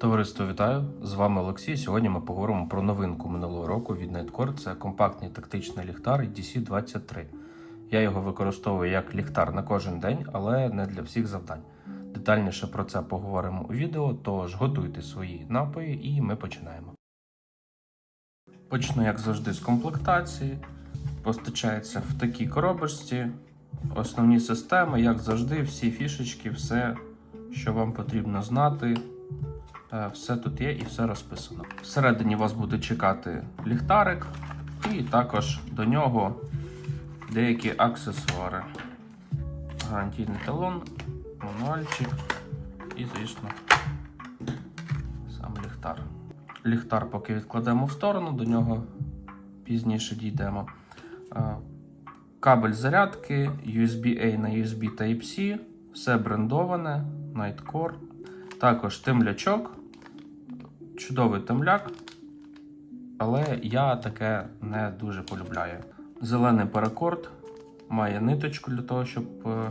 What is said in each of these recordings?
Товариство вітаю! З вами Олексій. Сьогодні ми поговоримо про новинку минулого року від Nightcore. Це компактний тактичний ліхтар DC23. Я його використовую як ліхтар на кожен день, але не для всіх завдань. Детальніше про це поговоримо у відео, тож готуйте свої напої і ми починаємо. Почну, як завжди, з комплектації. Постачається в такій коробочці. Основні системи, як завжди, всі фішечки, все, що вам потрібно знати. Е, Все тут є і все розписано. Всередині вас буде чекати ліхтарик, і також до нього деякі аксесуари. Гарантійний талон, мануальчик і, звісно, сам ліхтар. Ліхтар поки відкладемо в сторону, до нього пізніше дійдемо. Е, Кабель зарядки, USB-A на USB Type-C, все брендоване, Nightcore. Також темлячок, чудовий темляк, але я таке не дуже полюбляю. Зелений паракорд має ниточку для того, щоб е,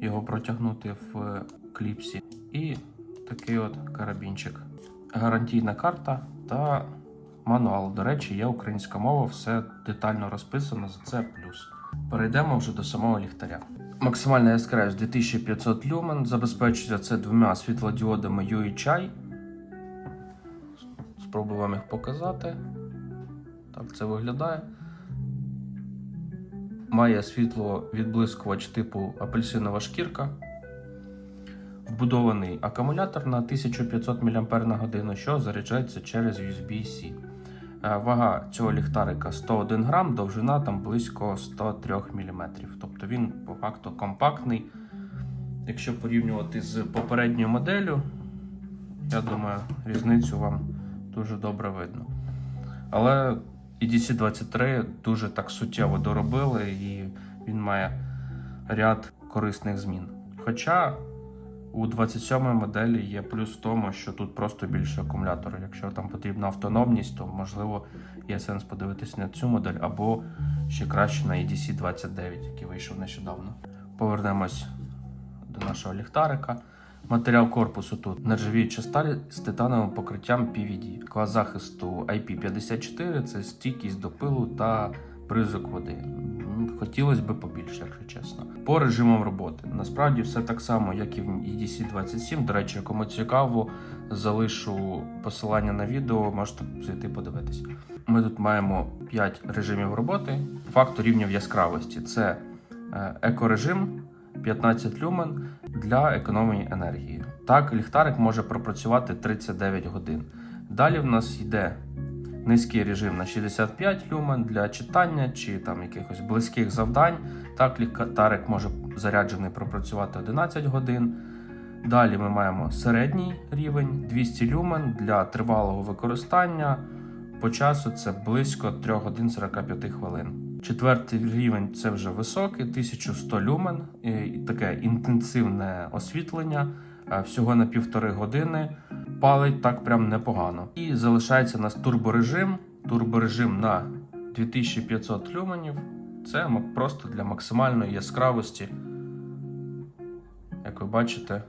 його протягнути в кліпсі. І такий от карабінчик. Гарантійна карта та мануал. До речі, є українська мова, все детально розписано, за це плюс. Перейдемо вже до самого ліхтаря. Максимальна яскравість 2500 люмен, забезпечується це двома світлодіодами UHI. Спробую вам їх показати. Так це виглядає. Має світло відблискувач типу апельсинова шкірка. Вбудований акумулятор на 1500 мАч, що заряджається через USB-C. Е, Вага цього ліхтарика 101 грам, довжина там близько 103 мм. Тобто він по факту компактний. Якщо порівнювати з попередньою моделлю, я думаю, різницю вам дуже добре видно. Але EDC23 дуже так суттєво доробили і він має ряд корисних змін. Хоча у 27 моделі є плюс в тому, що тут просто більше акумулятора. Якщо там потрібна автономність, то можливо є сенс подивитися на цю модель або ще краще на EDC29, який вийшов нещодавно. Повернемось до нашого ліхтарика. Матеріал корпусу тут нержавіюча сталь з титановим покриттям PVD. Клас захисту IP54 це стійкість до пилу та бризок води. Хотілося б побільше, якщо чесно. По режимам роботи. Насправді все так само, як і в EDC27. До речі, кому цікаво, залишу посилання на відео, можете зайти подивитись. Ми тут маємо 5 режимів роботи. Факту рівнів яскравості. Це е, екорежим 15 люмен для економії енергії. Так, ліхтарик може пропрацювати 39 годин. Далі в нас йде низький режим на 65 люмен для читання чи там якихось близьких завдань. Так, ліхтарик може заряджений пропрацювати 11 годин. Далі ми маємо середній рівень 200 люмен для тривалого використання. По часу це близько 3 годин 45 хвилин. Четвертий рівень це вже високий, 1100 люмен, і таке інтенсивне освітлення. е, Всього на півтори години палить так прям непогано. І залишається у нас турборежим. Турборежим на 2500 люменів. Це просто для максимальної яскравості. Як ви бачите,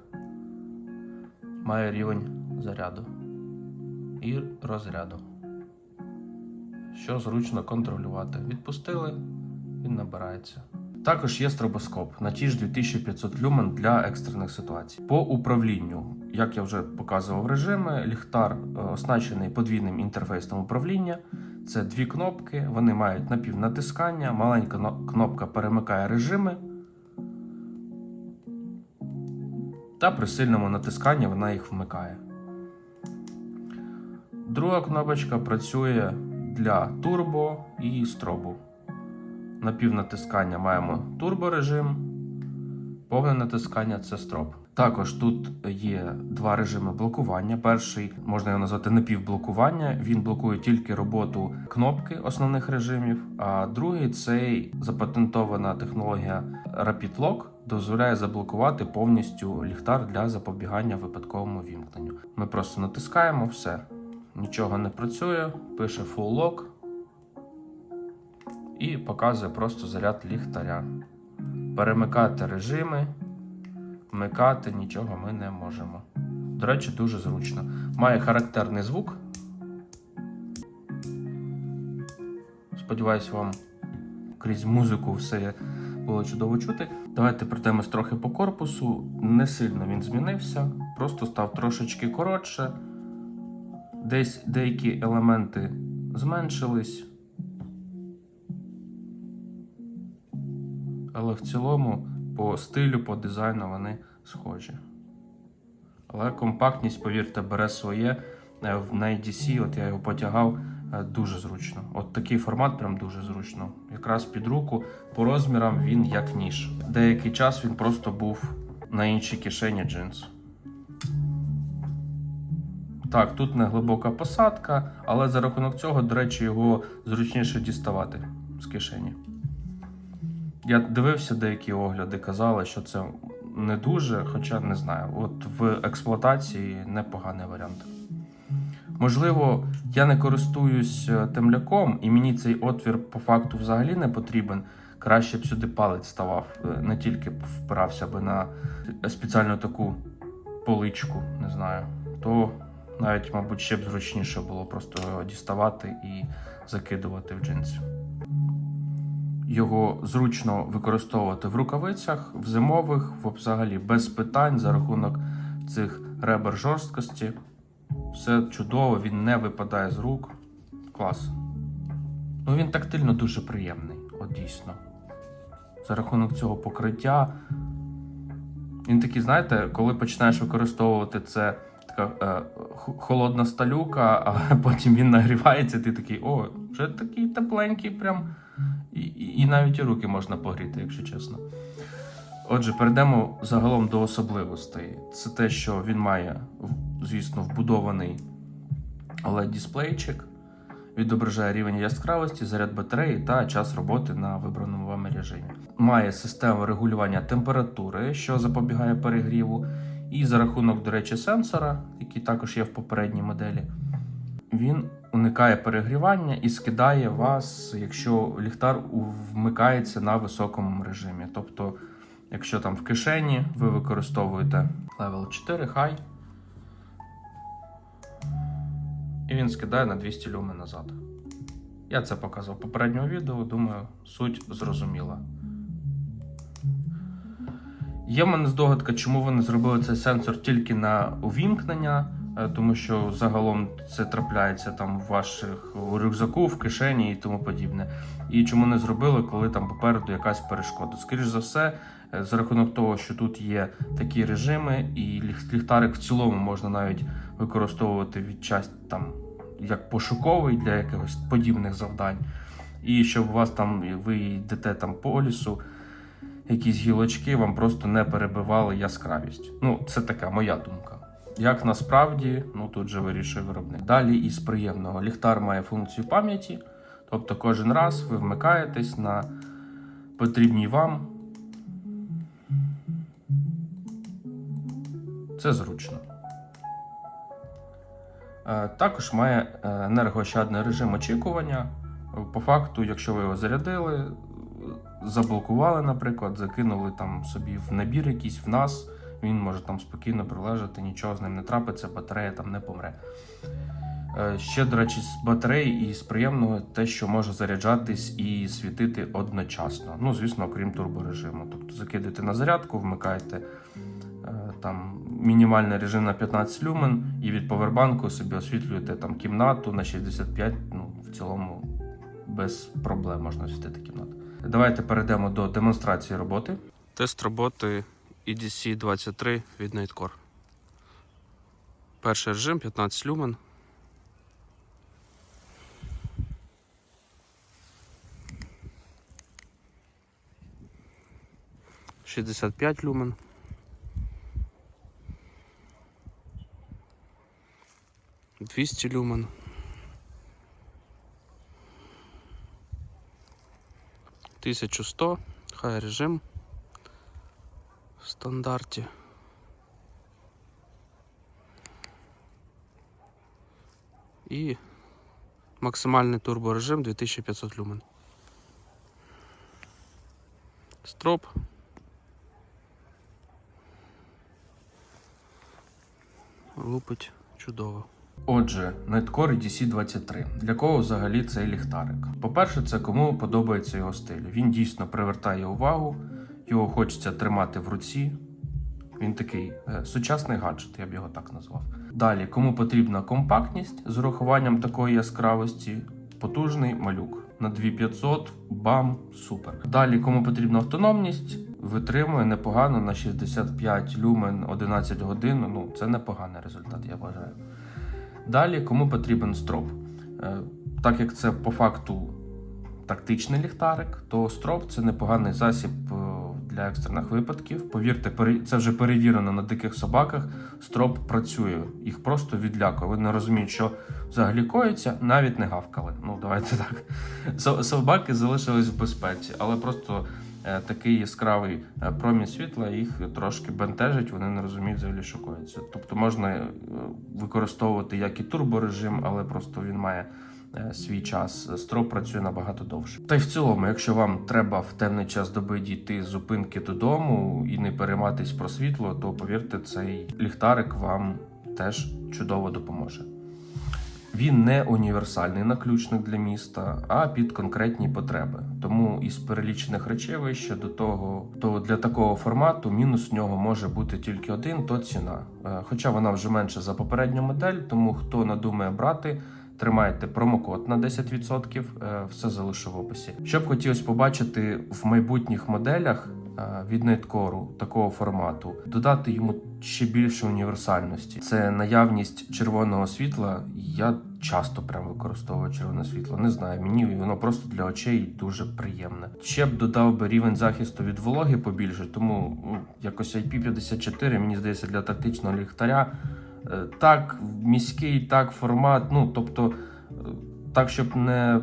має рівень заряду і розряду що зручно контролювати. Відпустили, він набирається. Також є стробоскоп на ті ж 2500 люмен для екстрених ситуацій. По управлінню, як я вже показував режими, ліхтар е, оснащений подвійним інтерфейсом управління. Це дві кнопки, вони мають напівнатискання, маленька кнопка перемикає режими. Та при сильному натисканні вона їх вмикає. Друга кнопочка працює для турбо і стробу. На півнатискання маємо турборежим, повне натискання це строб. Також тут є два режими блокування. Перший можна його назвати напівблокування. Він блокує тільки роботу кнопки основних режимів. А другий цей запатентована технологія Rapid Lock дозволяє заблокувати повністю ліхтар для запобігання випадковому вімкненню. Ми просто натискаємо все. Нічого не працює, пише Full Lock і показує просто заряд ліхтаря. Перемикати режими, вмикати нічого ми не можемо. До речі, дуже зручно. Має характерний звук. Сподіваюсь, вам крізь музику все було чудово чути. Давайте пройдемось трохи по корпусу. Не сильно він змінився, просто став трошечки коротше. Десь деякі елементи зменшились. Але в цілому по стилю, по дизайну вони схожі. Але компактність, повірте, бере своє. Е, На EDC, от я його потягав е, дуже зручно. От такий формат прям дуже зручно. Якраз під руку по розмірам він як ніж. Деякий час він просто був на іншій кишені джинс. Так, тут не глибока посадка, але за рахунок цього, до речі, його зручніше діставати з кишені. Я дивився деякі огляди, казали, що це не дуже, хоча не знаю. От в експлуатації непоганий варіант. Можливо, я не користуюсь е, темляком, і мені цей отвір по факту взагалі не потрібен. Краще б сюди палець ставав, е, не тільки впирався би на спеціальну таку поличку, не знаю. То навіть, мабуть, ще б зручніше було просто його діставати і закидувати в джинси. Його зручно використовувати в рукавицях, в зимових, взагалі без питань за рахунок цих ребер жорсткості. Все чудово, він не випадає з рук. Клас. Ну він тактильно дуже приємний, от дійсно. За рахунок цього покриття. Він такий, знаєте, коли починаєш використовувати це така е, холодна сталюка, а потім він нагрівається, ти такий, о, вже такий тепленький, прям. І, і, і навіть і руки можна погріти, якщо чесно. Отже, перейдемо загалом до особливостей. Це те, що він має, звісно, вбудований OLED-дисплейчик, відображає рівень яскравості, заряд батареї та час роботи на вибраному вами режимі. Має систему регулювання температури, що запобігає перегріву, і за рахунок, до речі, сенсора, який також є в попередній моделі, він уникає перегрівання і скидає вас, якщо ліхтар вмикається на високому режимі. Тобто, якщо там в кишені ви використовуєте Level 4 High, і він скидає на 200 люмен назад. Я це показував в попередньому відео, думаю, суть зрозуміла. Є в мене здогадка, чому вони зробили цей сенсор тільки на увімкнення, е, тому що загалом це трапляється там в ваших у рюкзаку, в кишені і тому подібне. І чому не зробили, коли там попереду якась перешкода. Скоріш за все, е, за рахунок того, що тут є такі режими, і ліх- ліхтарик в цілому можна навіть використовувати від час там як пошуковий для якихось подібних завдань. І щоб у вас там ви йдете там по лісу, якісь гілочки вам просто не перебивали яскравість. Ну, це така моя думка. Як насправді, ну тут же вирішує виробник. Далі із приємного ліхтар має функцію пам'яті, тобто кожен раз ви вмикаєтесь на потрібній вам. Це зручно. Е, Також має е, енергоощадний режим очікування. По факту, якщо ви його зарядили, заблокували, наприклад, закинули там собі в набір якийсь в нас, він може там спокійно прилежати, нічого з ним не трапиться, батарея там не помре. Е, Ще, до речі, з батареї і з приємного те, що може заряджатись і світити одночасно. Ну, звісно, окрім турборежиму. Тобто закидаєте на зарядку, вмикаєте е, там мінімальний режим на 15 люмен, і від повербанку собі освітлюєте там кімнату на 65, ну, в цілому без проблем можна освітити кімнату. Давайте перейдемо до демонстрації роботи. Тест роботи EDC 23 від Nightcore. Перший режим 15 люмен. Шістдесят п'ять люмен. Двісті люмен. Тисячу сто. Хай режим в стандарті. І максимальний турборежим 2500 люмен. Строп. лупить чудово. Отже, Nightcore DC23. Для кого взагалі цей ліхтарик? По-перше, це кому подобається його стиль. Він дійсно привертає увагу, його хочеться тримати в руці. Він такий е, сучасний гаджет, я б його так назвав. Далі, кому потрібна компактність з урахуванням такої яскравості, потужний малюк. На 2500 бам, супер. Далі, кому потрібна автономність, витримує непогано на 65 люмен 11 годин. Ну, це непоганий результат, я вважаю. Далі, кому потрібен строп. Е, Так як це по факту тактичний ліхтарик, то строп це непоганий засіб е, для екстрених випадків. Повірте, це вже перевірено на диких собаках. Строп працює, їх просто відлякує. Вони розуміють, що взагалі коїться, навіть не гавкали. Ну, давайте так. Собаки залишились в безпеці, але просто такий яскравий е, промінь світла їх трошки бентежить, вони не розуміють взагалі, що коїться. Тобто можна е, використовувати як і турборежим, але просто він має е, свій час. Строп працює набагато довше. Та й в цілому, якщо вам треба в темний час доби дійти з зупинки додому і не перейматись про світло, то повірте, цей ліхтарик вам теж чудово допоможе. Він не універсальний наключник для міста, а під конкретні потреби. Тому із перелічених речей вище до того, то для такого формату мінус нього може бути тільки один, то ціна. Е, Хоча вона вже менша за попередню модель, тому хто надумає брати, тримайте промокод на 10%, е, все залишу в описі. Що б хотілося побачити в майбутніх моделях від Nightcore такого формату, додати йому ще більше універсальності. Це наявність червоного світла. Я часто прям використовую червоне світло. Не знаю, мені воно просто для очей дуже приємне. Ще б додав би рівень захисту від вологи побільше, тому ну, якось IP54, мені здається, для тактичного ліхтаря. е, Так, міський, так, формат. Ну тобто, е, так, щоб не е,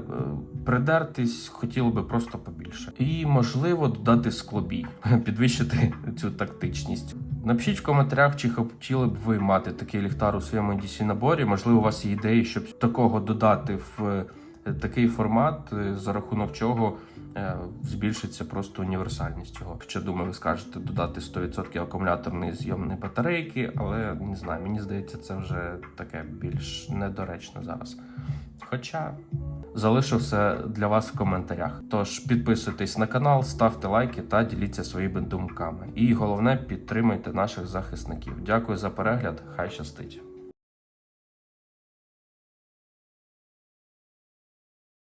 придертись, хотіло би просто побільше. І можливо додати склобій, підвищити цю тактичність. Напишіть в коментарях, чи хотіли б ви мати такий ліхтар у своєму DC наборі. Можливо, у вас є ідеї, щоб такого додати в е, такий формат, е, за рахунок чого е, збільшиться просто універсальність його. Хоча думаю, ви скажете додати 100% акумуляторної зйомної батарейки, але не знаю, мені здається, це вже таке більш недоречно зараз. Хоча залишу все для вас в коментарях. Тож підписуйтесь на канал, ставте лайки та діліться своїми думками. І головне, підтримуйте наших захисників. Дякую за перегляд. Хай щастить!